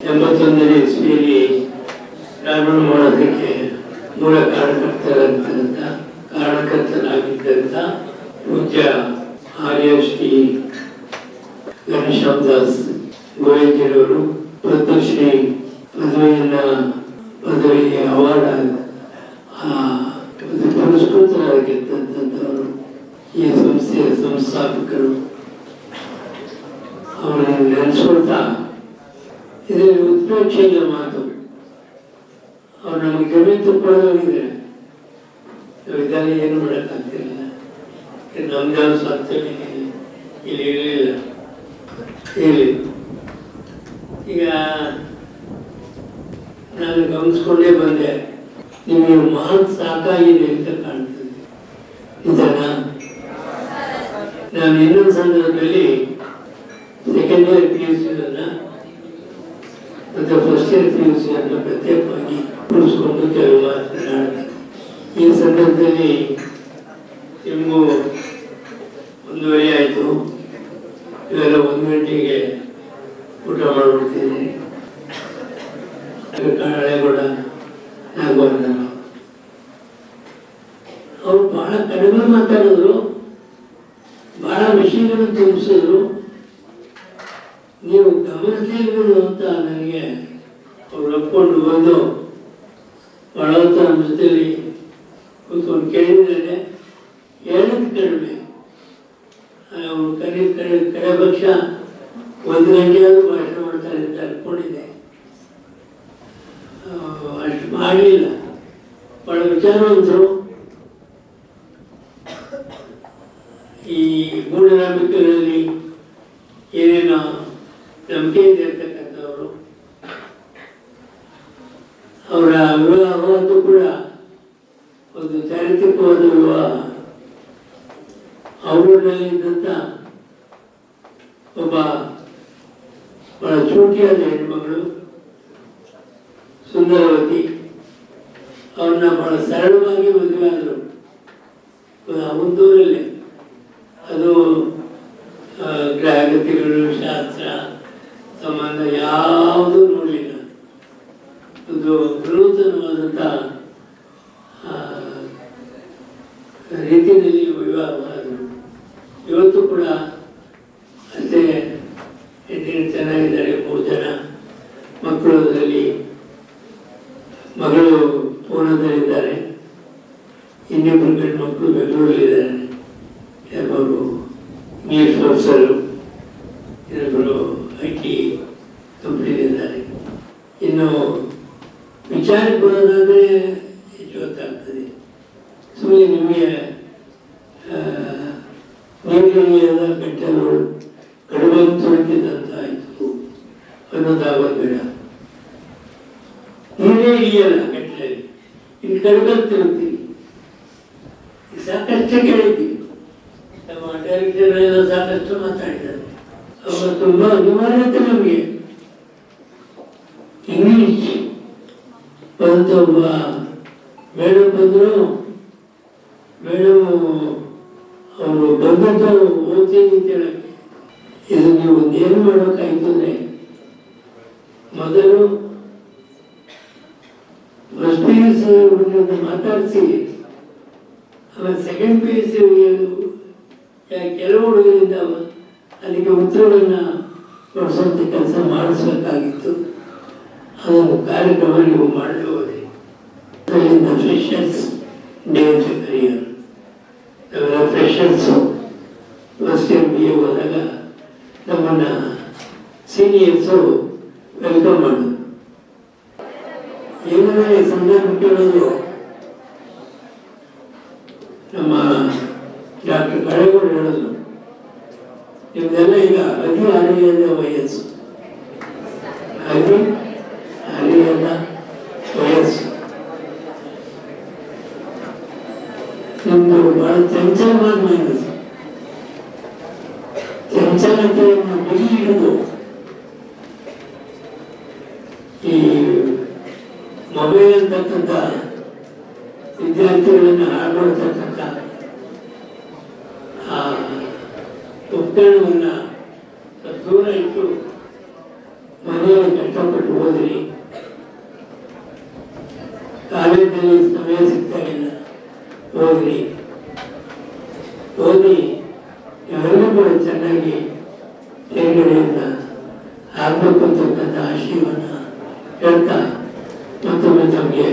ಎಂಬತ್ತೊಂದನೇ ಇಸ್ವಿಯಲ್ಲಿ ಕಾನೂನು ಮಾಡೋದಕ್ಕೆ ಮೂಲ ಕಾರಣಕರ್ತರಂತ ಕಾರಣಕರ್ತರಾಗಿದ್ದಂಥ ಪೂಜ್ಯ ಆರ್ಯ ಶ್ರೀ ಘನಶ್ಯಾಮ್ ದಾಸ್ ಗೋಯಂಜಿರವರು ಪದ್ಮಶ್ರೀ ಪದವಿಯನ್ನ ಪದವಿಗೆ ಅವಾರ್ಡ್ ಪುರಸ್ಕೃತರಾಗಿರ್ತಂಥವರು ಈ ಸಂಸ್ಥೆಯ ಸಂಸ್ಥಾಪಕರು. ಅವರನ್ನು ನೆನೆಸ್ಕೊಳ್ತಾ ಇದರಲ್ಲಿ ಉತ್ಪ್ರೇಕ್ಷೆಯ ಮಾತು. ಅವ್ರು ನಮಗೆ ಗಮನ ತುಂಬಿದ್ರೆ ನಾವಿದ್ದಾಗ ಏನು ಮಾಡೋಕ್ಕಾಗ್ತಿರಲಿಲ್ಲ. ನಮ್ದು ಯಾವ ಸ್ವಂತ ಇಲ್ಲಿ ಇರಲಿಲ್ಲ. ಇಲ್ಲಿ ಈಗ ನಾನು ಗಮನಿಸ್ಕೊಂಡೇ ಬಂದೆ. ನಿಮಗೆ ಮಹತ್ ಸಾಕಾಗಿದೆ ಅಂತ ಕಾಣ್ತದೆ. ಇದನ್ನ ನಾನು ಇನ್ನೊಂದು ಸಂದರ್ಭದಲ್ಲಿ ಸೆಕೆಂಡ್ ಇಯರ್ ಪಿ ಯು ಸಿಯನ್ನು ಮತ್ತು ಫಸ್ಟ್ ಇಯರ್ ಪಿ ಯು ಸಿಯನ್ನು ಪ್ರತ್ಯೇಕವಾಗಿ ಉಳಿಸ್ಕೊಂಡು ಕೆಲವು ಮಾತನಾಡ್ತೀನಿ ಈ ಸಂದರ್ಭದಲ್ಲಿ ನಿಮಗೂ ಒಂದೂವರೆ ಆಯಿತು ಇವೆಲ್ಲ ಒಂದು ಗಂಟೆಗೆ ಊಟ ಮಾಡಿಬಿಡ್ತೀನಿ ಹಳೆಗೌಡ ನಾಗವರ್ಧನ ಅವ್ರು ಬಹಳ ಕಡಿಮೆ ಮಾತಾಡಿದ್ರು ಬಹಳ ವಿಷಯಗಳನ್ನು ತಿಳಿಸಿದ್ರು ನೀವು ಗಮನಿಸಲಿಲ್ಲ ಅಂತ ನನಗೆ ಅವ್ರು ಒಪ್ಕೊಂಡು ಬಂದು ಬಹಳ ಜೊತೆಯಲ್ಲಿ ಕೂತ್ಕೊಂಡು ಕೇಳಿದರೆ ಹೇಳಿದ ಕಡಿಮೆ? ಅವ್ರು ಕರೆ ಕಡೆ ಕಡೆ ಪಕ್ಷ ಒಂದು ಗಂಟೆಯಾದರೂ ಭಾಷಣ ಮಾಡ್ತಾರೆ ಅಂತ ಅನ್ಕೊಂಡಿದ್ದೆ. ಅಷ್ಟು ಮಾಡಲಿಲ್ಲ ಬಹಳ ವಿಚಾರವಂತರು. ಈ ಮೂಢನಂಬಿಕೆಗಳಲ್ಲಿ ಏನೇನೋ ನಂಬಿಕೆ ಇದೆ ಇರ್ತಕ್ಕಂಥವರು ಅವರ ವಿವಾಹವಾದ್ದು ಕೂಡ ಒಂದು ಚಾರಿತ್ರಿಕವಾದ ವಿವಾಹ ಅವರಲ್ಲಿದ್ದಂಥ ಒಬ್ಬ ಬಹಳ ಚೂಟಿಯಾದ ಹೆಣ್ಮಗಳು, ಸುಂದರವತಿ, ಅವ್ರನ್ನ ಬಹಳ ಸರಳವಾಗಿ ಮದುವೆ ಆದರು. ಒಂದೂರಲ್ಲಿ ಅದು ರೀತಿಯಲ್ಲಿ ವಿವಾಹವಾದರು ಇವತ್ತು ಕೂಡ ಅಂತೆ ಚೆನ್ನಾಗಿದ್ದಾರೆ, ಮೂರು ಜನ. ಮಕ್ಕಳು ಮಗಳು ಪೂರ್ಣದಲ್ಲಿದ್ದಾರೆ. ಇನ್ನಿಬ್ಬರು ಗಂಡು ಮಕ್ಕಳು ಬೆಂಗಳೂರಲ್ಲಿದ್ದಾರೆ. ಯಾರು ಇಂಗ್ಲೀಷ್ ಪ್ರೊಫೆಸರು ಸುಮ್ಮನೆ ನಿಮಗೆ ನೀರಿನ ಬೆಟ್ಟಗಳು ಕಡಿಮೆ ತುಳಿತಿದ್ದಂತ ಆಯಿತು ಅನ್ನೋದಾಗೋದು ಬೇಡ. ನೀರೇ ಇಳಿಯಲ್ಲ ಬೆಟ್ಟದಲ್ಲಿ. ಇನ್ನು ಕಡಿಮೆ ತಿರುಗ್ತೀವಿ ಸಾಕಷ್ಟು ಕೇಳಿದ್ದೀವಿ. ನಮ್ಮ ಡೈರೆಕ್ಟರ್ ಸಾಕಷ್ಟು ಮಾತಾಡಿದ್ದಾರೆ. ಅವರು ತುಂಬ ಅನಿವಾರ್ಯತೆ ನಮಗೆ. ಇಂಗ್ಲೀಷ್ ಬಂತ ಒಬ್ಬ ಮೇಡಮ್ ಬಂದರು ಮೇಡಮ್ ಅವರು ಬಂದದ್ದು ಓದ್ತೀನಿ ಅಂತ ಹೇಳಕ್ಕೆ. ಇದು ನೀವು ಏನು ಮಾಡೋಕ್ಕಾಯ್ತು ಅಂದರೆ, ಮೊದಲು ಫಸ್ಟ್ ಪಿ ಯು ಸಿ ಮಾತಾಡಿಸಿ, ಆಮೇಲೆ ಸೆಕೆಂಡ್ ಪಿ ಯು ಸಿ ಕೆಲವು ಹುಡುಗರಿಂದ ಅದಕ್ಕೆ ಉತ್ತರವನ್ನು ಕೊಡಿಸುವಂಥ ಕೆಲಸ ಮಾಡಿಸ್ಬೇಕಾಗಿತ್ತು. ಅದೊಂದು ಕಾರ್ಯಕ್ರಮ ನೀವು ಮಾಡಲು ಫ್ರೆಷರ್ಸ್ ಡೇ ಅಂತ ಕರೆಯೋರು ನಾವೆಲ್ಲ freshers first year B A ಹೋದಾಗ ನಮ್ಮನ್ನು ಸೀನಿಯರ್ಸು ವೆಲ್ಕಮ್ ಮಾಡೋದು ಏನಂದ್ರೆ ಈ ಸಂದರ್ಭ ಕೇಳೋದು ನಮ್ಮ ಡಾಕ್ಟರ್ ಕಳೆಗೌಡ ಹೇಳೋದು, ನಿಮ್ದೆಲ್ಲ ಈಗ ಅತಿ ಹರಿಯದ ವಯಸ್ಸು. ಹರಿ ಹರಿಯದ ವಯಸ್ಸು. ನಿಮ್ದು ಬಹಳ ಚಂಚಲವಾದ ಮನಸ್ಸು ಬಿಗಿ ಹಿಡಿದು ಈ ಮೊಬೈಲ್ ಅಂತಕ್ಕಂಥ ವಿದ್ಯಾರ್ಥಿಗಳನ್ನು ಹಾಳು ಮಾಡ್ತಕ್ಕಂಥ ಆ ಉಪಕರಣವನ್ನು ದೂರ ಇಟ್ಟು ಮನೆಯಲ್ಲಿ ಕಷ್ಟಪಟ್ಟು ಓದ್ರಿ ಕಾಲೇಜಲ್ಲಿ ಸಮಯ ಸಿಗ್ತಾಗಿಲ್ಲ ಓದ್ರಿ ಓದಿ ಎಲ್ಲರೂ ಕೂಡ ಚೆನ್ನಾಗಿ ತೇರ್ಗಡೆಯಿಂದ ಆಗಬೇಕು ಅಂತಕ್ಕಂಥ ಆಶಯವನ್ನು ಹೇಳ್ತಾ ಮತ್ತೊಮ್ಮೆ ತಮಗೆ